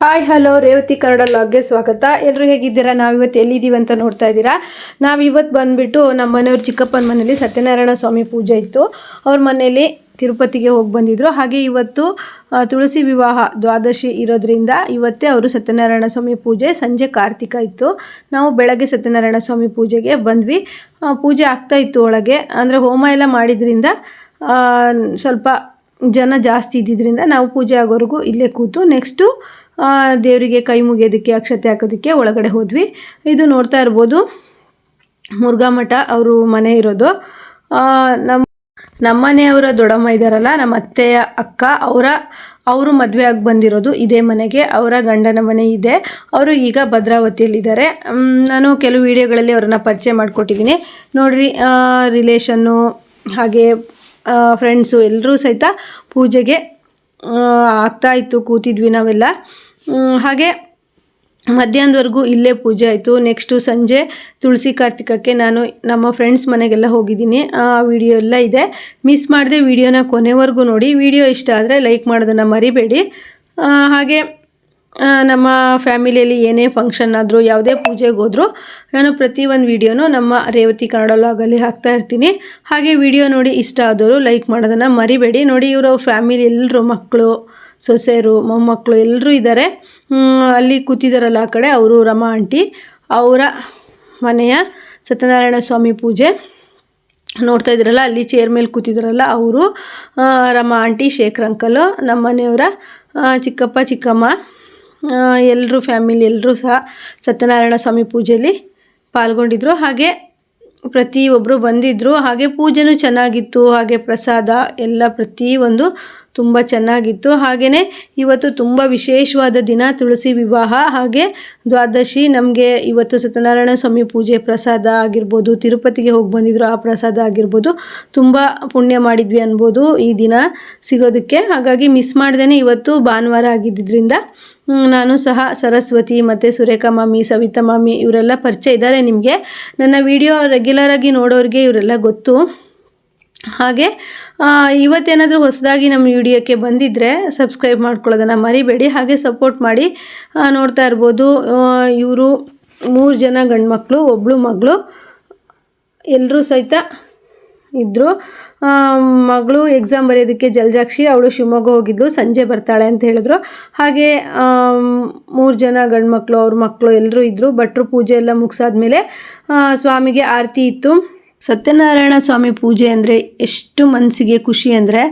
Hi hello Revathi Kannada ಲಾಗ್ಗೆ ಸ್ವಾಗತ. ಎಲ್ಲರೂ ಹೇಗಿದ್ದೀರಾ? ನಾವು ಇವತ್ತು ಎಲ್ಲಿದ್ದೀವಿ ಅಂತ ನೋಡ್ತಾ ಇದ್ದೀರಾ? ನಾವು ಇವತ್ತು ಬಂದುಬಿಟ್ಟು ನಮ್ಮ ಮನೆಯವ್ರ ಚಿಕ್ಕಪ್ಪನ ಮನೇಲಿ ಸತ್ಯನಾರಾಯಣ ಸ್ವಾಮಿ ಪೂಜೆ ಇತ್ತು. ಅವ್ರ ಮನೇಲಿ ತಿರುಪತಿಗೆ ಹೋಗಿ ಬಂದಿದ್ರು. ಹಾಗೆ ಇವತ್ತು ತುಳಸಿ ವಿವಾಹ ದ್ವಾದಶಿ ಇರೋದ್ರಿಂದ ಇವತ್ತೇ ಅವರು ಸತ್ಯನಾರಾಯಣ ಸ್ವಾಮಿ ಪೂಜೆ, ಸಂಜೆ ಕಾರ್ತಿಕ ಇತ್ತು. ನಾವು ಬೆಳಗ್ಗೆ ಸತ್ಯನಾರಾಯಣ ಸ್ವಾಮಿ ಪೂಜೆಗೆ ಬಂದ್ವಿ. ಪೂಜೆ ಆಗ್ತಾ ಇತ್ತು ಒಳಗೆ. ಅಂದರೆ ಹೋಮ ಎಲ್ಲ ಮಾಡಿದ್ರಿಂದ ಸ್ವಲ್ಪ ಜನ ಜಾಸ್ತಿ ಇದ್ದಿದ್ದರಿಂದ ನಾವು ಪೂಜೆ ಆಗೋವರೆಗೂ ಇಲ್ಲೇ ಕೂತು. ನೆಕ್ಸ್ಟು ದೇವರಿಗೆ ಕೈ ಮುಗಿಯೋದಕ್ಕೆ, ಅಕ್ಷತೆ ಹಾಕೋದಕ್ಕೆ ಒಳಗಡೆ ಹೋದ್ವಿ. ಇದು ನೋಡ್ತಾ ಇರ್ಬೋದು. ಮುರುಘಾ ಮಠ ಅವರು ಮನೆ ಇರೋದು. ನಮ್ಮ ನಮ್ಮ ಮನೆಯವರ ದೊಡ್ಡಮ್ಮ ಇದ್ದಾರಲ್ಲ ನಮ್ಮ ಅತ್ತೆಯ ಅಕ್ಕ, ಅವರ, ಅವರು ಮದುವೆ ಆಗಿ ಬಂದಿರೋದು ಇದೇ ಮನೆಗೆ. ಅವರ ಗಂಡನ ಮನೆ ಇದೆ. ಅವರು ಈಗ ಭದ್ರಾವತಿಯಲ್ಲಿದ್ದಾರೆ. ನಾನು ಕೆಲವು ವಿಡಿಯೋಗಳಲ್ಲಿ ಅವರನ್ನು ಪರಿಚಯ ಮಾಡಿಕೊಟ್ಟಿದ್ದೀನಿ. ನೋಡಿರಿ ರಿಲೇಷನ್ನು ಹಾಗೆ ಫ್ರೆಂಡ್ಸು ಎಲ್ಲರೂ ಸಹಿತ ಪೂಜೆಗೆ ಆಗ್ತಾಯಿತ್ತು ಕೂತಿದ್ವಿ ನಾವೆಲ್ಲ. ಹಾಗೆ ಮಧ್ಯಾಹ್ನದವರೆಗೂ ಇಲ್ಲೇ ಪೂಜೆ ಆಯಿತು. ನೆಕ್ಸ್ಟು ಸಂಜೆ ತುಳಸಿ ಕಾರ್ತಿಕಕ್ಕೆ ನಾನು ನಮ್ಮ ಫ್ರೆಂಡ್ಸ್ ಮನೆಗೆಲ್ಲ ಹೋಗಿದ್ದೀನಿ. ಆ ವಿಡಿಯೋ ಎಲ್ಲ ಇದೆ. ಮಿಸ್ ಮಾಡದೆ ವಿಡಿಯೋನ ಕೊನೆವರೆಗೂ ನೋಡಿ. ವಿಡಿಯೋ ಇಷ್ಟ ಆದರೆ ಲೈಕ್ ಮಾಡೋದನ್ನು ಮರಿಬೇಡಿ. ಹಾಗೆ ನಮ್ಮ ಫ್ಯಾಮಿಲಿಯಲ್ಲಿ ಏನೇ ಫಂಕ್ಷನ್ ಆದರೂ, ಯಾವುದೇ ಪೂಜೆಗೆ ಹೋದರೂ ನಾನು ಒಂದು ವಿಡಿಯೋನು ನಮ್ಮ ರೇವತಿ ಕನ್ನಡ ಲಾಗಲ್ಲಿ ಹಾಕ್ತಾ ಇರ್ತೀನಿ. ಹಾಗೆ ವಿಡಿಯೋ ನೋಡಿ ಇಷ್ಟ ಆದವರು ಲೈಕ್ ಮಾಡೋದನ್ನು ಮರಿಬೇಡಿ. ನೋಡಿ ಇವರು ಫ್ಯಾಮಿಲಿ ಎಲ್ಲರೂ ಮಕ್ಕಳು ಸೊಸೆಯರು, ಮೊಮ್ಮಕ್ಕಳು ಎಲ್ಲರೂ ಇದ್ದಾರೆ. ಅಲ್ಲಿ ಕೂತಿದ್ದಾರಲ್ಲ ಆ ಕಡೆ ಅವರು ರಮಾ ಆಂಟಿ, ಅವರ ಮನೆಯ ಸತ್ಯನಾರಾಯಣ ಸ್ವಾಮಿ ಪೂಜೆ ನೋಡ್ತಾ ಇದ್ದೀರಲ್ಲ, ಅಲ್ಲಿ ಚೇರ್ ಮೇಲೆ ಕೂತಿದ್ದಾರಲ್ಲ ಅವರು. ರಮ ಆಂಟಿ, ಶೇಖರ್ ಅಂಕಲು, ನಮ್ಮ ಮನೆಯವರ ಚಿಕ್ಕಪ್ಪ, ಚಿಕ್ಕಮ್ಮ ಎಲ್ಲರೂ ಫ್ಯಾಮಿಲಿ ಎಲ್ಲರೂ ಸಹ ಸತ್ಯನಾರಾಯಣ ಸ್ವಾಮಿ ಪೂಜೆಯಲ್ಲಿ ಪಾಲ್ಗೊಂಡಿದ್ರು. ಹಾಗೆ ಪ್ರತಿಯೊಬ್ಬರು ಬಂದಿದ್ದರು ಹಾಗೆ ಪೂಜೆನೂ ಚೆನ್ನಾಗಿತ್ತು. ಹಾಗೆ ಪ್ರಸಾದ ಎಲ್ಲ ಪ್ರತಿಯೊಂದು ತುಂಬ ಚೆನ್ನಾಗಿತ್ತು. ಹಾಗೆಯೇ ಇವತ್ತು ತುಂಬ ವಿಶೇಷವಾದ ದಿನ ತುಳಸಿ ವಿವಾಹ. ಹಾಗೆ ದ್ವಾದಶಿ ನಮಗೆ ಇವತ್ತು ಸತ್ಯನಾರಾಯಣ ಸ್ವಾಮಿ ಪೂಜೆ ಪ್ರಸಾದ ಆಗಿರ್ಬೋದು, ತಿರುಪತಿಗೆ ಹೋಗಿ ಬಂದಿದ್ರು ಆ ಪ್ರಸಾದ ಆಗಿರ್ಬೋದು, ತುಂಬ ಪುಣ್ಯ ಮಾಡಿದ್ವಿ ಅನ್ಬೋದು ಈ ದಿನ ಸಿಗೋದಕ್ಕೆ. ಹಾಗಾಗಿ ಮಿಸ್ ಮಾಡ್ದೇ ಇವತ್ತು ಭಾನುವಾರ ಆಗಿದ್ದರಿಂದ ನಾನು ಸಹ ಸರಸ್ವತಿ ಮತ್ತು ಸುರೇಖಾ ಮಾಮಿ, ಸವಿತಾ ಮಾಮಿ ಇವರೆಲ್ಲ ಪರಿಚಯ ಇದ್ದಾರೆ ನಿಮಗೆ. ನನ್ನ ವಿಡಿಯೋ ರೆಗ್ಯುಲರಾಗಿ ನೋಡೋರಿಗೆ ಇವರೆಲ್ಲ ಗೊತ್ತು. ಹಾಗೆ ಇವತ್ತೇನಾದರೂ ಹೊಸದಾಗಿ ನಮ್ಮ ವಿಡಿಯೋಕ್ಕೆ ಬಂದಿದ್ದರೆ ಸಬ್ಸ್ಕ್ರೈಬ್ ಮಾಡ್ಕೊಳ್ಳೋದನ್ನು ಮರಿಬೇಡಿ. ಹಾಗೆ ಸಪೋರ್ಟ್ ಮಾಡಿ ನೋಡ್ತಾ ಇರ್ಬೋದು. ಇವರು ಮೂರು ಜನ ಗಂಡು ಮಕ್ಕಳು ಒಬ್ಬಳು ಮಗಳು ಎಲ್ಲರೂ ಸಹಿತ ಇದ್ದರು ಮಗಳು ಎಕ್ಸಾಮ್ ಬರೆಯೋದಕ್ಕೆ ಜಲಜಾಕ್ಷಿ, ಅವಳು ಶಿವಮೊಗ್ಗ ಹೋಗಿದ್ಲು, ಸಂಜೆ ಬರ್ತಾಳೆ ಅಂತ ಹೇಳಿದ್ರು. ಹಾಗೆ ಮೂರು ಜನ ಗಂಡು ಮಕ್ಕಳು ಅವ್ರ ಮಕ್ಕಳು ಎಲ್ಲರೂ ಇದ್ದರು ಭಟ್ರು ಪೂಜೆ ಎಲ್ಲ ಮುಗಿಸಾದ್ಮೇಲೆ ಸ್ವಾಮಿಗೆ ಆರತಿ ಇತ್ತು. ಸತ್ಯನಾರಾಯಣ ಸ್ವಾಮಿ ಪೂಜೆ ಅಂದರೆ ಎಷ್ಟು ಮನಸ್ಸಿಗೆ ಖುಷಿ ಅಂದರೆ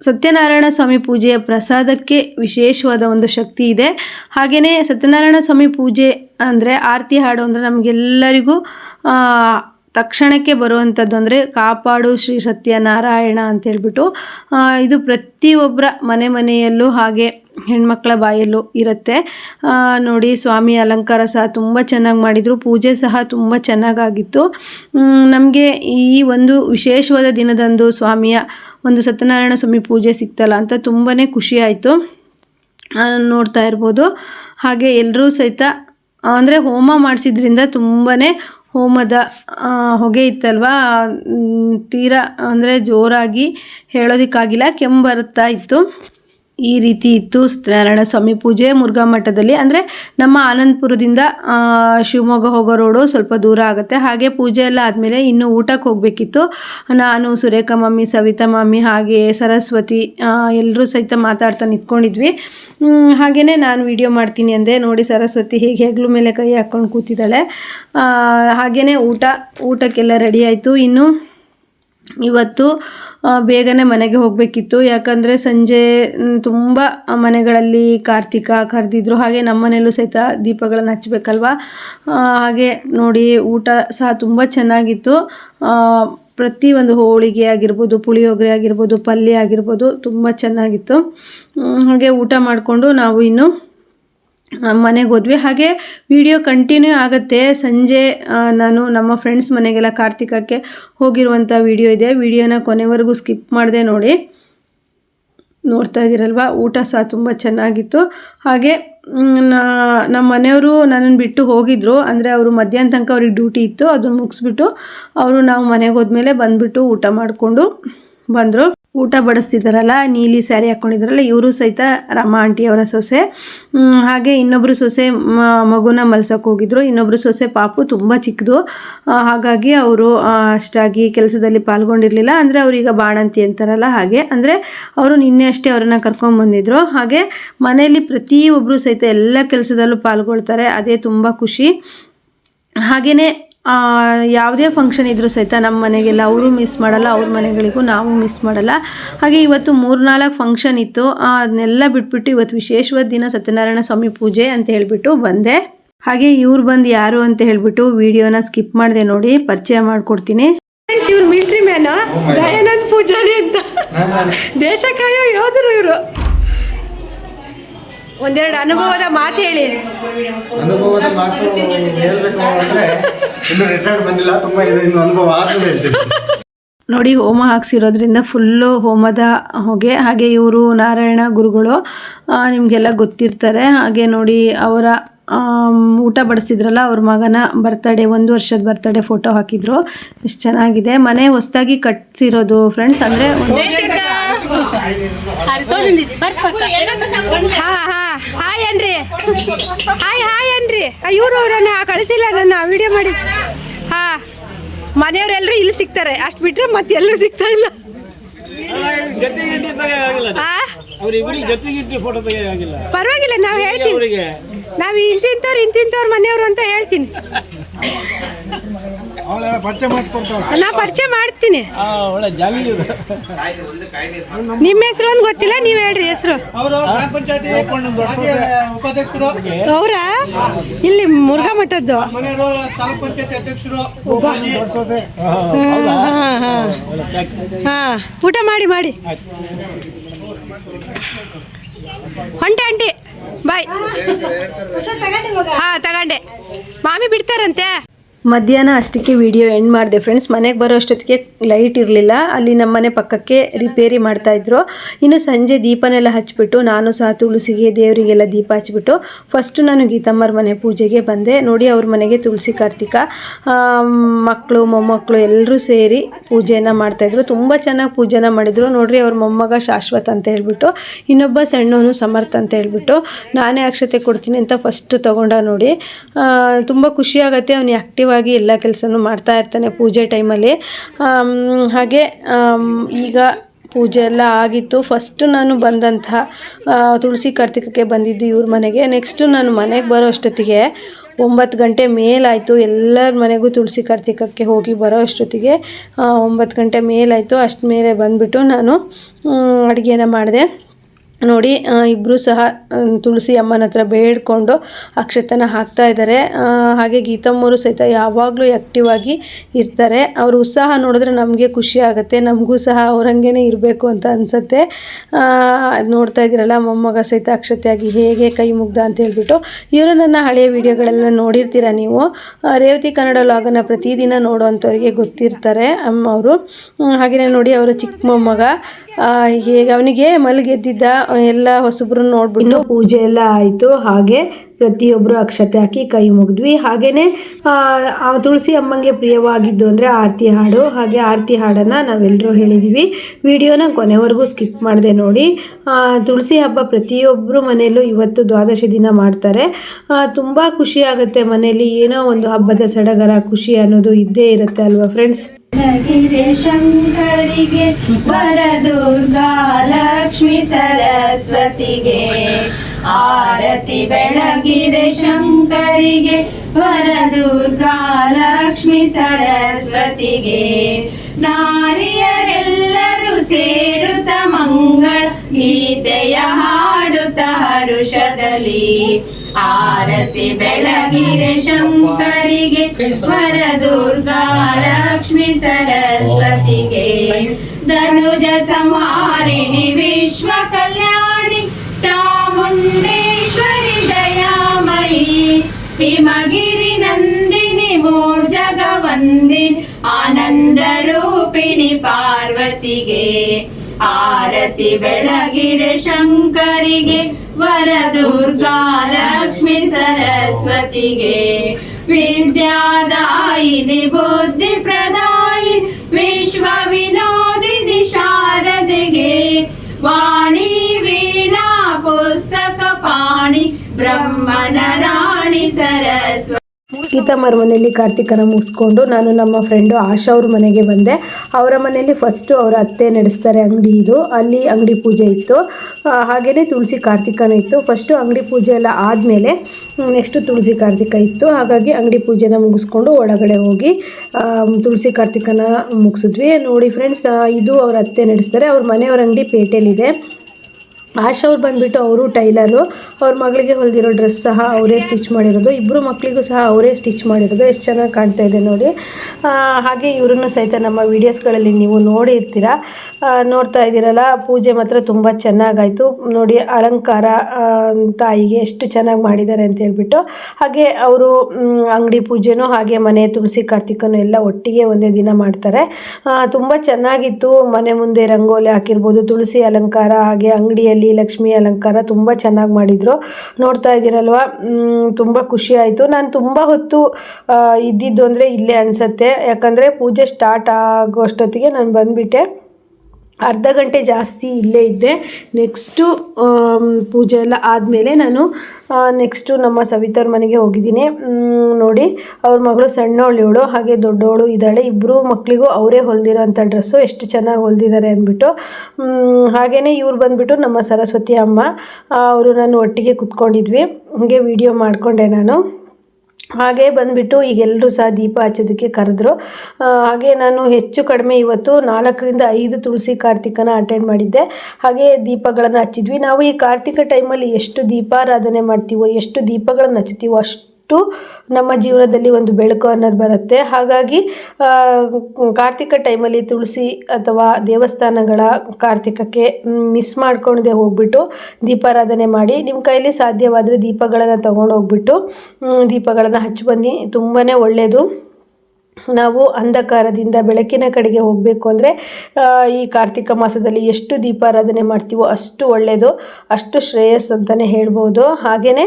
ಸತ್ಯನಾರಾಯಣ ಸ್ವಾಮಿ ಪೂಜೆಯ ಪ್ರಸಾದಕ್ಕೆ ವಿಶೇಷವಾದ ಒಂದು ಶಕ್ತಿ ಇದೆ. ಹಾಗೆಯೇ ಸತ್ಯನಾರಾಯಣ ಸ್ವಾಮಿ ಪೂಜೆ ಅಂದರೆ ಆರತಿ ಹಾಡು ಅಂದರೆ ನಮಗೆಲ್ಲರಿಗೂ ತಕ್ಷಣಕ್ಕೆ ಬರುವಂಥದ್ದು ಅಂದರೆ ಕಾಪಾಡು ಶ್ರೀ ಸತ್ಯನಾರಾಯಣ ಅಂತ ಹೇಳ್ಬಿಟ್ಟು ಇದು ಪ್ರತಿಯೊಬ್ಬರ ಮನೆ ಮನೆಯಲ್ಲೂ ಹಾಗೆ ಹೆಣ್ಮಕ್ಳ ಬಾಯಲ್ಲೂ ಇರುತ್ತೆ. ನೋಡಿ, ಸ್ವಾಮಿ ಅಲಂಕಾರ ಸಹ ತುಂಬ ಚೆನ್ನಾಗಿ ಮಾಡಿದರು. ಪೂಜೆ ಸಹ ತುಂಬ ಚೆನ್ನಾಗಾಗಿತ್ತು. ನಮಗೆ ಈ ಒಂದು ವಿಶೇಷವಾದ ದಿನದಂದು ಸ್ವಾಮಿಯ ಒಂದು ಸತ್ಯನಾರಾಯಣ ಸ್ವಾಮಿ ಪೂಜೆ ಸಿಕ್ತಲ್ಲ ಅಂತ ತುಂಬಾ ಖುಷಿಯಾಯಿತು ನೋಡ್ತಾ ಇರ್ಬೋದು. ಹಾಗೆ ಎಲ್ಲರೂ ಸಹಿತ, ಅಂದರೆ ಹೋಮ ಮಾಡಿಸಿದ್ರಿಂದ ತುಂಬಾ ಹೋಮದ ಹೊಗೆ ಇತ್ತಲ್ವಾ? ತೀರಾ, ಅಂದರೆ ಜೋರಾಗಿ ಹೇಳೋದಕ್ಕಾಗಿಲ್ಲ, ಕೆಮ್ಮು ಬರುತ್ತಾ ಇತ್ತು. ಈ ರೀತಿ ಇತ್ತು ಸತ್ಯನಾರಾಯಣ ಸ್ವಾಮಿ ಪೂಜೆ ಮುರುಘಾ ಮಠದಲ್ಲಿ. ಅಂದರೆ ನಮ್ಮ ಆನಂದಪುರದಿಂದ ಶಿವಮೊಗ್ಗ ಹೋಗೋ ರೋಡು ಸ್ವಲ್ಪ ದೂರ ಆಗುತ್ತೆ. ಹಾಗೆ ಪೂಜೆ ಎಲ್ಲ ಆದಮೇಲೆ ಇನ್ನು ಊಟಕ್ಕೆ ಹೋಗಬೇಕಿತ್ತು. ನಾನು ಸುರೇಖಾ ಮಮ್ಮಿ, ಸವಿತಾ ಮಮ್ಮಿ, ಹಾಗೆ ಸರಸ್ವತಿ ಎಲ್ಲರೂ ಸಹಿತ ಮಾತಾಡ್ತಾ ನಿಂತ್ಕೊಂಡಿದ್ವಿ. ಹಾಗೆಯೇ ನಾನು ವಿಡಿಯೋ ಮಾಡ್ತೀನಿ ಅಂದೆ. ನೋಡಿ ಸರಸ್ವತಿ ಹೀಗೆ ಹೆಗ್ಲು ಮೇಲೆ ಕೈ ಹಾಕ್ಕೊಂಡು ಕೂತಿದ್ದಾಳೆ. ಹಾಗೆಯೇ ಊಟ, ಊಟಕ್ಕೆಲ್ಲ ರೆಡಿ ಆಯಿತು. ಇನ್ನು ಇವತ್ತು ಬೇಗನೆ ಮನೆಗೆ ಹೋಗಬೇಕಿತ್ತು. ಯಾಕಂದರೆ ಸಂಜೆ ತುಂಬ ಮನೆಗಳಲ್ಲಿ ಕಾರ್ತಿಕ ಕರೆದಿದ್ರು. ಹಾಗೆ ನಮ್ಮ ಮನೆಯಲ್ಲೂ ಸಹಿತ ದೀಪಗಳನ್ನು ಹಚ್ಚಬೇಕಲ್ವಾ ಹಾಗೆ ನೋಡಿ, ಊಟ ಸಹ ತುಂಬ ಚೆನ್ನಾಗಿತ್ತು. ಪ್ರತಿ ಪ್ರತಿಯೊಂದು ಹೋಳಿಗೆ ಆಗಿರ್ಬೋದು, ಪುಳಿಯೋಗರೆ ಆಗಿರ್ಬೋದು, ಪಲ್ಯ ಆಗಿರ್ಬೋದು, ತುಂಬ ಚೆನ್ನಾಗಿತ್ತು. ಹಾಗೆ ಊಟ ಮಾಡಿಕೊಂಡು ನಾವು ಇನ್ನು ಮನೆಗೆ ಹೋದ್ವಿ. ಹಾಗೆ ವಿಡಿಯೋ ಕಂಟಿನ್ಯೂ ಆಗುತ್ತೆ. ಸಂಜೆ ನಾನು ನಮ್ಮ ಫ್ರೆಂಡ್ಸ್ ಮನೆಗೆಲ್ಲ ಕಾರ್ತಿಕಕ್ಕೆ ಹೋಗಿರುವಂಥ ವಿಡಿಯೋ ಇದೆ. ವಿಡಿಯೋನ ಕೊನೆವರೆಗೂ ಸ್ಕಿಪ್ ಮಾಡಿದೆ ನೋಡಿ. ನೋಡ್ತಾ ಇದ್ದೀರಲ್ವ? ಊಟ ಸಹ ತುಂಬ ಚೆನ್ನಾಗಿತ್ತು. ಹಾಗೆ ನಮ್ಮ ಮನೆಯವರು ನನ್ನನ್ನು ಬಿಟ್ಟು ಹೋಗಿದ್ರು. ಅಂದರೆ ಅವರು ಮಧ್ಯಾಹ್ನ ತನಕ ಅವ್ರಿಗೆ ಡ್ಯೂಟಿ ಇತ್ತು. ಅದನ್ನು ಮುಗಿಸ್ಬಿಟ್ಟು ಅವರು ನಾವು ಮನೆಗೆ ಹೋದ್ಮೇಲೆ ಬಂದುಬಿಟ್ಟು ಊಟ ಮಾಡಿಕೊಂಡು ಬಂದರು. ಊಟ ಬಡಿಸ್ತಿದ್ದಾರಲ್ಲ ನೀಲಿ ಸ್ಯಾರಿ ಹಾಕ್ಕೊಂಡಿದ್ದಾರಲ್ಲ ಇವರು ಸಹಿತ ರಮ್ಮ ಆಂಟಿಯವರ ಸೊಸೆ. ಹಾಗೆ ಇನ್ನೊಬ್ಬರು ಸೊಸೆ ಮಗುನ ಮಲ್ಸೋಕೆ ಹೋಗಿದ್ರು. ಇನ್ನೊಬ್ಬರು ಸೊಸೆ ಪಾಪು ತುಂಬ ಚಿಕ್ಕದು. ಹಾಗಾಗಿ ಅವರು ಅಷ್ಟಾಗಿ ಕೆಲಸದಲ್ಲಿ ಪಾಲ್ಗೊಂಡಿರಲಿಲ್ಲ. ಅಂದರೆ ಅವರೀಗ ಬಾಣಂತಿ ಅಂತಾರಲ್ಲ ಹಾಗೆ. ಅಂದರೆ ಅವರು ನಿನ್ನೆ ಅಷ್ಟೇ ಅವರನ್ನು ಕರ್ಕೊಂಡ್ಬಂದಿದ್ರು ಹಾಗೆ ಮನೆಯಲ್ಲಿ ಪ್ರತಿಯೊಬ್ಬರು ಸಹಿತ ಎಲ್ಲ ಕೆಲಸದಲ್ಲೂ ಪಾಲ್ಗೊಳ್ತಾರೆ. ಅದೇ ತುಂಬ ಖುಷಿ. ಹಾಗೆಯೇ ಯಾವುದೇ ಫಂಕ್ಷನ್ ಇದ್ದರೂ ಸಹಿತ ನಮ್ಮ ಮನೆಗೆಲ್ಲ ಅವರು ಮಿಸ್ ಮಾಡಲ್ಲ ಅವ್ರ ಮನೆಗಳಿಗೂ ನಾವು ಮಿಸ್ ಮಾಡಲ್ಲ. ಹಾಗೆ ಇವತ್ತು ಮೂರ್ನಾಲ್ಕು ಫಂಕ್ಷನ್ ಇತ್ತು. ಅದನ್ನೆಲ್ಲ ಬಿಟ್ಬಿಟ್ಟು ಇವತ್ತು ವಿಶೇಷವಾದ ದಿನ ಸತ್ಯನಾರಾಯಣ ಸ್ವಾಮಿ ಪೂಜೆ ಅಂತ ಹೇಳಿಬಿಟ್ಟು ಬಂದೆ. ಹಾಗೆ ಇವ್ರು ಬಂದು ಯಾರು ಅಂತ ಹೇಳಿಬಿಟ್ಟು ವಿಡಿಯೋನ ಸ್ಕಿಪ್ ಮಾಡಿದೆ ನೋಡಿ ಪರಿಚಯ ಮಾಡಿಕೊಡ್ತೀನಿ. ಇವ್ರು ಮಿಲ್ಟ್ರಿ ಮ್ಯಾನ್ ದಯಾನಂದ್ ಪೂಜಾರಿ ಅಂತ. ದೇಶ ಕಾಯೋ ಯೋಧರು ಇವರು. ಒಂದೆರಡು ಅನುಭವದ ಮಾತು ಹೇಳಿ. ಅನುಭವದ ಮಾತು ಹೇಳ್ಬೇಕು ಅಂದ್ರೆ ಇನ್ನು ರಿಟೈರ್ಡ್ ಬಂದಿಲ್ಲ ತುಂಬಾ ಇದೆ ಇನ್ನು ಅನುಭವ ಆದ್ಮೇಲೆ ಹೇಳ್ತೀನಿ ನೋಡಿ ಹೋಮ ಹಾಕ್ಸಿರೋದ್ರಿಂದ ಫುಲ್ಲು ಹೋಮದ ಹೊಗೆ ಹಾಗೆ ಇವರು ನಾರಾಯಣ ಗುರುಗಳು ನಿಮಗೆಲ್ಲ ಗೊತ್ತಿರ್ತಾರೆ. ಹಾಗೆ ನೋಡಿ ಅವರ ಊಟ ಬಡಿಸ್ತಿದ್ರಲ್ಲ ಅವ್ರ ಮಗನ ಬರ್ತಡೇ ಒಂದು ವರ್ಷದ ಬರ್ತಡೇ ಫೋಟೋ ಹಾಕಿದ್ರು. ಎಷ್ಟು ಚೆನ್ನಾಗಿದೆ. ಮನೆ ಹೊಸದಾಗಿ ಕಟ್ಸಿರೋದು ಫ್ರೆಂಡ್ಸ್ ಅಂದರೆ ಹಾ ಹಾ. ಹಾಯ್ ಅನ್ರಿ. ಹಾಯ್ ಹಾಯ್ ಅನ್ರಿ. ಇವರು ನನ್ನ ಕಳಿಸಿಲ್ಲ ನನ್ನ ವಿಡಿಯೋ ಮಾಡಿ. ಹಾ ಮನೆಯವರೆಲ್ಲರೂ ಇಲ್ಲಿ ಸಿಗ್ತಾರೆ. ಅಷ್ಟು ಬಿಟ್ರೆ ಮತ್ತೆ ಎಲ್ಲೂ ಸಿಗ್ತಾ ಇಲ್ಲ. ಪರವಾಗಿಲ್ಲ, ನಾವು ಹೇಳ್ತೀವಿ ನಾವು ಇಂತಿಂತವ್ರು ಇಂತಿಂತವ್ರ ಮನೆಯವರು ಅಂತ ಹೇಳ್ತೀನಿ. ಪರಿಚಯ ನಾ ಪರಿಚಯ ಮಾಡ್ತೀನಿ. ನಿಮ್ಮ ಹೆಸರು ಒಂದು ಗೊತ್ತಿಲ್ಲ ನೀವು ಹೇಳ್ರಿ ಹೆಸರು. ಅವರು ಗ್ರಾಮ ಪಂಚಾಯತಿ ಉಪಾಧ್ಯಕ್ಷರು. ಅವರಾ? ಇಲ್ಲಿ ಮುರುಘಾ ಮಠದ್ದು. ಮನೆಯವರು ತಾಲೂಕ್ ಪಂಚಾಯತಿ ಅಧ್ಯಕ್ಷರು. ಹಾ ಹಾ ಹಾ ಊಟ ಮಾಡಿ ಮಾಡಿ. ಹೊಂಟೆ ಅಂಟಿ ಬಾಯ್. ಹಾ ತಗೊಂಡೆ. ಮಾಮಿ ಬಿಡ್ತಾರಂತೆ. ಮಧ್ಯಾಹ್ನ ಅಷ್ಟಕ್ಕೆ ವಿಡಿಯೋ ಎಂಡ್ ಮಾಡಿದೆ ಫ್ರೆಂಡ್ಸ್ ಮನೆಗೆ ಬರೋ ಅಷ್ಟೊತ್ತಿಗೆ ಲೈಟ್ ಇರಲಿಲ್ಲ. ಅಲ್ಲಿ ನಮ್ಮ ಮನೆ ಪಕ್ಕಕ್ಕೆ ರಿಪೇರಿ ಮಾಡ್ತಾಯಿದ್ರು ಇನ್ನು ಸಂಜೆ ದೀಪನೆಲ್ಲ ಹಚ್ಚಿಬಿಟ್ಟು ನಾನು ಸಹ ತುಳಸಿಗೆ, ದೇವರಿಗೆಲ್ಲ ದೀಪ ಹಚ್ಬಿಟ್ಟು ಫಸ್ಟು ನಾನು ಗೀತಮ್ಮರ ಮನೆ ಪೂಜೆಗೆ ಬಂದೆ. ನೋಡಿ, ಅವ್ರ ಮನೆಗೆ ತುಳಸಿ, ಕಾರ್ತಿಕ ಮಕ್ಕಳು ಮೊಮ್ಮಕ್ಕಳು ಎಲ್ಲರೂ ಸೇರಿ ಪೂಜೆಯನ್ನು ಮಾಡ್ತಾಯಿದ್ರು ತುಂಬ ಚೆನ್ನಾಗಿ ಪೂಜೆನ ಮಾಡಿದರು. ನೋಡಿರಿ, ಅವ್ರ ಮೊಮ್ಮಗ ಶಾಶ್ವತ್ ಅಂತ ಹೇಳ್ಬಿಟ್ಟು, ಇನ್ನೊಬ್ಬ ಸಣ್ಣವನು ಸಮರ್ಥ ಅಂತ ಹೇಳ್ಬಿಟ್ಟು, ನಾನೇ ಅಕ್ಷತೆ ಕೊಡ್ತೀನಿ ಅಂತ ಫಸ್ಟ್ ತೊಗೊಂಡ ನೋಡಿ. ತುಂಬ ಖುಷಿಯಾಗತ್ತೆ ಅವನು ಆ್ಯಕ್ಟಿವ್ ಆಗಿ ಎಲ್ಲ ಕೆಲಸನೂ ಮಾಡ್ತಾ ಇರ್ತಾನೆ ಪೂಜೆ ಟೈಮಲ್ಲಿ. ಹಾಗೆ ಈಗ ಪೂಜೆ ಎಲ್ಲ ಆಗಿತ್ತು. ಫಸ್ಟು ನಾನು ಬಂದಂತಹ ತುಳಸಿ ಕಾರ್ತಿಕಕ್ಕೆ ಬಂದಿದ್ದು ಇವ್ರ ಮನೆಗೆ. ನೆಕ್ಸ್ಟು ನಾನು ಮನೆಗೆ ಬರೋ ಅಷ್ಟೊತ್ತಿಗೆ ಒಂಬತ್ತು ಗಂಟೆ ಮೇಲಾಯಿತು. ಎಲ್ಲರ ಮನೆಗೂ ತುಳಸಿ ಕಾರ್ತಿಕಕ್ಕೆ ಹೋಗಿ ಬರೋ ಅಷ್ಟೊತ್ತಿಗೆ ಒಂಬತ್ತು ಗಂಟೆ ಮೇಲಾಯಿತು. ಅಷ್ಟು ಮೇಲೆ ಬಂದುಬಿಟ್ಟು ನಾನು ಅಡುಗೆನ ಮಾಡಿದೆ. ನೋಡಿ ಇಬ್ಬರು ಸಹ ತುಳಸಿ ಅಮ್ಮನ ಹತ್ರ ಬೇಡ್ಕೊಂಡು ಅಕ್ಷತನ ಹಾಕ್ತಾ ಇದ್ದಾರೆ. ಹಾಗೆ ಗೀತಮ್ಮವರು ಸಹಿತ ಯಾವಾಗಲೂ ಆ್ಯಕ್ಟಿವ್ ಆಗಿ ಇರ್ತಾರೆ. ಅವರು ಉತ್ಸಾಹ ನೋಡಿದ್ರೆ ನಮಗೆ ಖುಷಿ ಆಗುತ್ತೆ. ನಮಗೂ ಸಹ ಅವ್ರಂಗೆ ಇರಬೇಕು ಅಂತ ಅನಿಸುತ್ತೆ. ನೋಡ್ತಾ ಇದ್ದೀರಲ್ಲ, ಮೊಮ್ಮಗ ಸಹಿತ ಅಕ್ಷತೆಯಾಗಿ ಹೇಗೆ ಕೈ ಮುಗ್ದ ಅಂತ ಹೇಳ್ಬಿಟ್ಟು. ಇವರು ನನ್ನ ಹಳೆಯ ವಿಡಿಯೋಗಳೆಲ್ಲ ನೋಡಿರ್ತೀರ ನೀವು? ರೇವತಿ ಕನ್ನಡ ಲಾಗನ್ನು ಪ್ರತಿದಿನ ನೋಡುವಂಥವ್ರಿಗೆ ಗೊತ್ತಿರ್ತಾರೆ, ಅಮ್ಮ ಅವರು. ಹಾಗೆಯೇ ನೋಡಿ, ಅವರ ಚಿಕ್ಕ ಮೊಮ್ಮಗ. ಹೇಗೆ ಅವನಿಗೆ ಮಲಗೆದ್ದಿದ್ದ ಎಲ್ಲ ಹೊಸಬ್ರು ನೋಡ್ಬಿಟ್ಟು ಪೂಜೆ ಎಲ್ಲ ಆಯಿತು. ಹಾಗೆ ಪ್ರತಿಯೊಬ್ಬರು ಅಕ್ಷತೆ ಹಾಕಿ ಕೈ ಮುಗಿದ್ವಿ. ಹಾಗೇನೆ, ಆ ತುಳಸಿ ಅಮ್ಮಂಗೆ ಪ್ರಿಯವಾಗಿದ್ದು ಅಂದರೆ ಆರತಿ ಹಾಡು. ಹಾಗೆ ಆರತಿ ಹಾಡನ್ನು ನಾವೆಲ್ಲರೂ ಹೇಳಿದ್ದೀವಿ ವಿಡಿಯೋನ ಕೊನೆವರೆಗೂ ಸ್ಕಿಪ್ ಮಾಡಿದೆ ನೋಡಿ. ತುಳಸಿ ಹಬ್ಬ ಪ್ರತಿಯೊಬ್ಬರು ಮನೆಯಲ್ಲೂ ಇವತ್ತು ದ್ವಾದಶಿ ದಿನ ಮಾಡ್ತಾರೆ. ತುಂಬ ಖುಷಿ ಆಗುತ್ತೆ ಮನೆಯಲ್ಲಿ. ಏನೋ ಒಂದು ಹಬ್ಬದ ಸಡಗರ, ಖುಷಿ ಅನ್ನೋದು ಇದ್ದೇ ಇರುತ್ತೆ ಅಲ್ವಾ ಫ್ರೆಂಡ್ಸ್ ಶಂಕರಿಗೆ ವರ ದುರ್ಗಾ ಲಕ್ಷ್ಮಿ ಸರಸ್ವತಿಗೆ. ಆರತಿ ಬೆಳಗಿರೆ ಶಂಕರಿಗೆ ವರ ದುರ್ಗಾ ಲಕ್ಷ್ಮಿ ಸರಸ್ವತಿಗೆ. ನಾರಿಯರೆಲ್ಲರೂ ಸೇರುತ್ತ ಮಂಗಳ ಗೀತೆಯ ಹಾಡುತ್ತ ಹರುಷದಲ್ಲಿ. ಆರತಿ ಬೆಳಗಿರೆ ಶಂಕರಿಗೆ ವರ ದುರ್ಗಾ ಲಕ್ಷ್ಮಿ ಸರಸ್ವತಿಗೆ. ಧನುಜ ಸಮಾರಿಣಿ ವಿಶ್ವ ಕಲ್ಯಾಣಿ ಚಾಮುಂಡೇಶ್ವರಿ ದಯಾಮಯಿ. ಹಿಮಗಿರಿ ನಂದಿನಿ ಮೂರ್ಜಗವಂದಿ ಆನಂದ ರೂಪಿಣಿ ಪಾರ್ವತಿಗೆ. ಆರತಿ ಬೆಳಗಿರೆ ಶಂಕರಿಗೆ वरदुर्गालक्ष्मी सरस्वतीगे। विद्यादायि विद्यादायिनि बुद्धिप्रदायि विश्वविनोदि निशारदि वाणी वीणा पुस्तकपाणि ब्रह्मन ಗೀತಮ್ಮರ ಮನೆಯಲ್ಲಿ ಕಾರ್ತಿಕನ ಮುಗಿಸ್ಕೊಂಡು ನಾನು ನಮ್ಮ ಫ್ರೆಂಡು ಆಶಾ ಅವ್ರ ಮನೆಗೆ ಬಂದೆ. ಅವರ ಮನೆಯಲ್ಲಿ ಫಸ್ಟು ಅವರ ಅತ್ತೆ ನಡೆಸ್ತಾರೆ ಅಂಗಡಿ ಇದು. ಅಲ್ಲಿ ಅಂಗಡಿ ಪೂಜೆ ಇತ್ತು. ಹಾಗೆಯೇ ತುಳಸಿ ಕಾರ್ತಿಕನ ಇತ್ತು. ಫಸ್ಟು ಅಂಗಡಿ ಪೂಜೆ ಎಲ್ಲ ಆದಮೇಲೆ ನೆಕ್ಸ್ಟು ತುಳಸಿ ಕಾರ್ತಿಕ ಇತ್ತು. ಹಾಗಾಗಿ ಅಂಗಡಿ ಪೂಜೆನ ಮುಗಿಸ್ಕೊಂಡು ಒಳಗಡೆ ಹೋಗಿ ತುಳಸಿ ಕಾರ್ತಿಕನ ಮುಗಿಸಿದ್ವಿ. ನೋಡಿ ಫ್ರೆಂಡ್ಸ್ ಇದು ಅವ್ರ ಅತ್ತೆ ನಡೆಸ್ತಾರೆ. ಅವ್ರ ಮನೆಯವ್ರ ಅಂಗಡಿ ಪೇಟೆಯಲ್ಲಿದೆ. ಆಶಾ ಅವ್ರು ಬಂದುಬಿಟ್ಟು ಅವರು ಟೈಲರು, ಅವ್ರ ಮಗಳಿಗೆ ಹೊಲಿದಿರೋ ಡ್ರೆಸ್ ಸಹ ಅವರೇ ಸ್ಟಿಚ್ ಮಾಡಿರೋದು ಇಬ್ಬರು ಮಕ್ಕಳಿಗೂ ಸಹ ಅವರೇ ಸ್ಟಿಚ್ ಮಾಡಿರೋದು, ಎಷ್ಟು ಚೆನ್ನಾಗಿ ಕಾಣ್ತಾ ಇದೆ ನೋಡಿ. ಹಾಗೆ ಇವ್ರನ್ನೂ ಸಹಿತ ನಮ್ಮ ವೀಡಿಯೋಸ್ಗಳಲ್ಲಿ ನೀವು ನೋಡಿರ್ತೀರ. ನೋಡ್ತಾ ಇದ್ದೀರಲ್ಲ, ಪೂಜೆ ಮಾತ್ರ ತುಂಬ ಚೆನ್ನಾಗಾಯಿತು. ನೋಡಿ, ಅಲಂಕಾರ ತಾಯಿಗೆ ಎಷ್ಟು ಚೆನ್ನಾಗಿ ಮಾಡಿದ್ದಾರೆ ಅಂತ ಹೇಳ್ಬಿಟ್ಟು. ಹಾಗೆ ಅವರು ಅಂಗಡಿ ಪೂಜೆನೂ ಹಾಗೆ ಮನೆ ತುಳಸಿ ಕಾರ್ತಿಕನೂ ಎಲ್ಲ ಒಟ್ಟಿಗೆ ಒಂದೇ ದಿನ ಮಾಡ್ತಾರೆ. ತುಂಬ ಚೆನ್ನಾಗಿತ್ತು. ಮನೆ ಮುಂದೆ ರಂಗೋಲಿ ಹಾಕಿರ್ಬೋದು, ತುಳಸಿ ಅಲಂಕಾರ, ಹಾಗೆ ಅಂಗಡಿಯಲ್ಲಿ ಲಕ್ಷ್ಮಿ ಅಲಂಕಾರ ತುಂಬ ಚೆನ್ನಾಗಿ ಮಾಡಿದರು. ನೋಡ್ತಾ ಇದ್ದೀರಲ್ವ? ತುಂಬ ಖುಷಿ ಆಯಿತು. ನಾನು ತುಂಬ ಹೊತ್ತು ಇದ್ದಿದ್ದು ಅಂದರೆ ಇಲ್ಲೇ ಅನಿಸತ್ತೆ. ಯಾಕಂದರೆ ಪೂಜೆ ಸ್ಟಾರ್ಟ್ ಆಗೋಷ್ಟೊತ್ತಿಗೆ ನಾನು ಬಂದುಬಿಟ್ಟೆ. ಅರ್ಧ ಗಂಟೆ ಜಾಸ್ತಿ ಇಲ್ಲೇ ಇದ್ದೆ. ನೆಕ್ಸ್ಟು ಪೂಜೆ ಎಲ್ಲ ಆದಮೇಲೆ ನಾನು ನೆಕ್ಸ್ಟು ನಮ್ಮ ಸವಿತಾರ ಮನೆಗೆ ಹೋಗಿದ್ದೀನಿ. ನೋಡಿ, ಅವ್ರ ಮಗಳು ಸಣ್ಣವಳು ಇವಳು, ಹಾಗೆ ದೊಡ್ಡವಳು ಇದ್ದಾಳೆ. ಇಬ್ಬರು ಮಕ್ಕಳಿಗೂ ಅವರೇ ಹೊಲಿದಿರೋಂಥ ಡ್ರೆಸ್ಸು ಎಷ್ಟು ಚೆನ್ನಾಗಿ ಹೊಲಿದಿದ್ದಾರೆ ಅಂದ್ಬಿಟ್ಟು ಹಾಗೆಯೇ ಇವ್ರು ಬಂದುಬಿಟ್ಟು ನಮ್ಮ ಸರಸ್ವತಿ ಅಮ್ಮ ಅವರು ನಾನು ಒಟ್ಟಿಗೆ ಕುತ್ಕೊಂಡಿದ್ವಿ. ಹಾಗೆ ವಿಡಿಯೋ ಮಾಡಿಕೊಂಡೆ ನಾನು. ಹಾಗೆ ಬಂದುಬಿಟ್ಟು ಈಗ ಎಲ್ಲರೂ ಸಹ ದೀಪ ಹಚ್ಚೋದಕ್ಕೆ ಕರೆದ್ರು. ಹಾಗೆ ನಾನು ಹೆಚ್ಚು ಕಡಿಮೆ ಇವತ್ತು ನಾಲ್ಕರಿಂದ ಐದು ತುಳಸಿ ಕಾರ್ತಿಕನ ಅಟೆಂಡ್ ಮಾಡಿದ್ದೆ. ಹಾಗೆ ದೀಪಗಳನ್ನು ಹಚ್ಚಿದ್ವಿ. ನಾವು ಈ ಕಾರ್ತಿಕ ಟೈಮಲ್ಲಿ ಎಷ್ಟು ದೀಪಾರಾಧನೆ ಮಾಡ್ತೀವೋ, ಎಷ್ಟು ದೀಪಗಳನ್ನು ಹಚ್ತೀವೋ ಅಷ್ಟು ನಮ್ಮ ಜೀವನದಲ್ಲಿ ಒಂದು ಬೆಳಕು ಅನ್ನೋದು ಬರುತ್ತೆ. ಹಾಗಾಗಿ ಕಾರ್ತಿಕ ಟೈಮಲ್ಲಿ ತುಳಸಿ ಅಥವಾ ದೇವಸ್ಥಾನಗಳ ಕಾರ್ತಿಕಕ್ಕೆ ಮಿಸ್ ಮಾಡ್ಕೊಳ್ದೆ ಹೋಗ್ಬಿಟ್ಟು ದೀಪಾರಾಧನೆ ಮಾಡಿ, ನಿಮ್ಮ ಕೈಯಲ್ಲಿ ಸಾಧ್ಯವಾದರೆ ದೀಪಗಳನ್ನು ತೊಗೊಂಡು ಹೋಗ್ಬಿಟ್ಟು ದೀಪಗಳನ್ನು ಹಚ್ಚಿ ಬನ್ನಿ. ತುಂಬಾ ಒಳ್ಳೆಯದು ನಾವು ಅಂಧಕಾರದಿಂದ ಬೆಳಕಿನ ಕಡೆಗೆ ಹೋಗಬೇಕು ಅಂದರೆ ಈ ಕಾರ್ತಿಕ ಮಾಸದಲ್ಲಿ ಎಷ್ಟು ದೀಪಾರಾಧನೆ ಮಾಡ್ತೀವೋ ಅಷ್ಟು ಒಳ್ಳೆಯದು ಅಷ್ಟು ಶ್ರೇಯಸ್ ಅಂತಲೇ ಹೇಳ್ಬೋದು. ಹಾಗೆಯೇ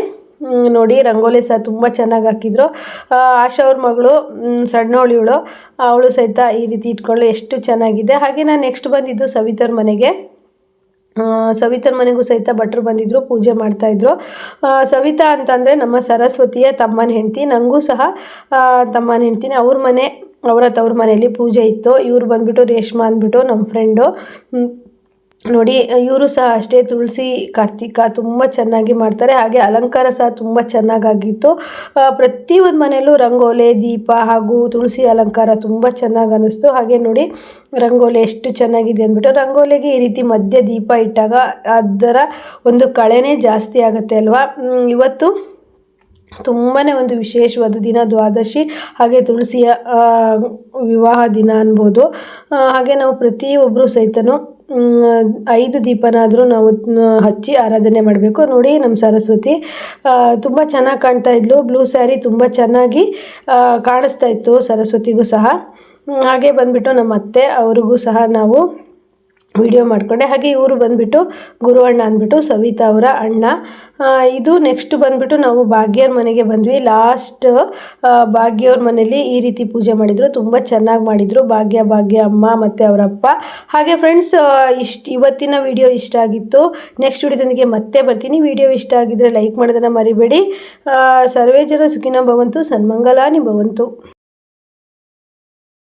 ನೋಡಿ ರಂಗೋಲಿ ಸಹ ತುಂಬ ಚೆನ್ನಾಗಿ ಹಾಕಿದ್ರು. ಆಶಾ ಅವ್ರ ಮಗಳು ಸಣ್ಣವಳಿವಳು ಅವಳು ಸಹಿತ ಈ ರೀತಿ ಇಟ್ಕೊಳ್ಳೋ ಎಷ್ಟು ಚೆನ್ನಾಗಿದೆ. ಹಾಗೆ ನಾನು ನೆಕ್ಸ್ಟ್ ಬಂದಿದ್ದು ಸವಿತರ್ ಮನೆಗೆ. ಆ, ಸವಿತನ ಮನೆಗೂ ಸಹಿತ ಭಟ್ರು ಬಂದಿದ್ದರು ಪೂಜೆ ಮಾಡ್ತಾಯಿದ್ರು ಸವಿತಾ ಅಂತಂದರೆ ನಮ್ಮ ಸರಸ್ವತಿಯ ತಮ್ಮನ ಹೆಂಡತಿ ನನಗೂ ಸಹ ತಮ್ಮನ ಹೆಂಡ್ತೀನಿ ಅವ್ರ ಮನೆ ಅವರ ತವ್ರ ಮನೆಯಲ್ಲಿ ಪೂಜೆ ಇತ್ತು. ಇವ್ರು ಬಂದುಬಿಟ್ಟು ರೇಷ್ಮಾ ಅಂದ್ಬಿಟ್ಟು ನಮ್ಮ ಫ್ರೆಂಡು ನೋಡಿ, ಇವರು ಸಹ ಅಷ್ಟೇ ತುಳಸಿ, ಕಾರ್ತಿಕ ತುಂಬ ಚೆನ್ನಾಗಿ ಮಾಡ್ತಾರೆ. ಹಾಗೆ ಅಲಂಕಾರ ಸಹ ತುಂಬ ಚೆನ್ನಾಗಾಗಿತ್ತು. ಪ್ರತಿಯೊಂದು ಮನೆಯಲ್ಲೂ ರಂಗೋಲೆ, ದೀಪ ಹಾಗೂ ತುಳಸಿ ಅಲಂಕಾರ ತುಂಬ ಚೆನ್ನಾಗಿ ಅನ್ನಿಸ್ತು. ಹಾಗೆ ನೋಡಿ, ರಂಗೋಲಿ ಎಷ್ಟು ಚೆನ್ನಾಗಿದೆ ಅಂದ್ಬಿಟ್ಟು, ರಂಗೋಲಿಗೆ ಈ ರೀತಿ ಮಧ್ಯ ದೀಪ ಇಟ್ಟಾಗ ಅದರ ಒಂದು ಕಳೆನೇ ಜಾಸ್ತಿ ಆಗುತ್ತೆ ಅಲ್ವಾ? ಇವತ್ತು ತುಂಬಾ ಒಂದು ವಿಶೇಷವಾದ ದಿನ, ದ್ವಾದಶಿ, ಹಾಗೆ ತುಳಸಿಯ ವಿವಾಹ ದಿನ ಅನ್ಬೋದು. ಹಾಗೆ ನಾವು ಪ್ರತಿಯೊಬ್ಬರು ಸಹಿತನು ಐದು ದೀಪನಾದರೂ ನಾವು ಹಚ್ಚಿ ಆರಾಧನೆ ಮಾಡಬೇಕು. ನೋಡಿ ನಮ್ಮ ಸರಸ್ವತಿ ತುಂಬ ಚೆನ್ನಾಗಿ ಕಾಣ್ತಾ ಇದ್ಲು. ಬ್ಲೂ ಸ್ಯಾರಿ ತುಂಬ ಚೆನ್ನಾಗಿ ಕಾಣಿಸ್ತಾ ಇತ್ತು ಸರಸ್ವತಿಗೂ ಸಹ. ಹಾಗೆ ಬಂದುಬಿಟ್ಟು ನಮ್ಮ ಅತ್ತೆ, ಅವ್ರಿಗೂ ಸಹ ನಾವು ವಿಡಿಯೋ ಮಾಡಿಕೊಂಡೆ. ಹಾಗೆ ಇವರು ಬಂದುಬಿಟ್ಟು ಗುರು ಅಣ್ಣ ಅಂದ್ಬಿಟ್ಟು, ಸವಿತಾ ಅವರ ಅಣ್ಣ. ಇದು ನೆಕ್ಸ್ಟ್ ಬಂದುಬಿಟ್ಟು ನಾವು ಭಾಗ್ಯವ್ರ ಮನೆಗೆ ಬಂದ್ವಿ. ಲಾಸ್ಟ್ ಭಾಗ್ಯವ್ರ ಮನೇಲಿ ಈ ರೀತಿ ಪೂಜೆ ಮಾಡಿದರು. ತುಂಬ ಚೆನ್ನಾಗಿ ಮಾಡಿದರು. ಭಾಗ್ಯ ಭಾಗ್ಯ ಅಮ್ಮ ಮತ್ತು ಅವರಪ್ಪ ಹಾಗೆ ಫ್ರೆಂಡ್ಸ್ ಇಷ್ಟು ಇವತ್ತಿನ ವಿಡಿಯೋ ಇಷ್ಟ ಆಗಿತ್ತು. ನೆಕ್ಸ್ಟ್ ವಿಡಿಯೋದೊಂದಿಗೆ ಮತ್ತೆ ಬರ್ತೀನಿ. ವಿಡಿಯೋ ಇಷ್ಟ ಆಗಿದ್ದರೆ ಲೈಕ್ ಮಾಡೋದನ್ನು ಮರಿಬೇಡಿ. ಸರ್ವೇ ಜನ ಸುಖಿನ ಭವಂತು, ಸನ್ಮಂಗಲಾನಿ ಭವಂತು.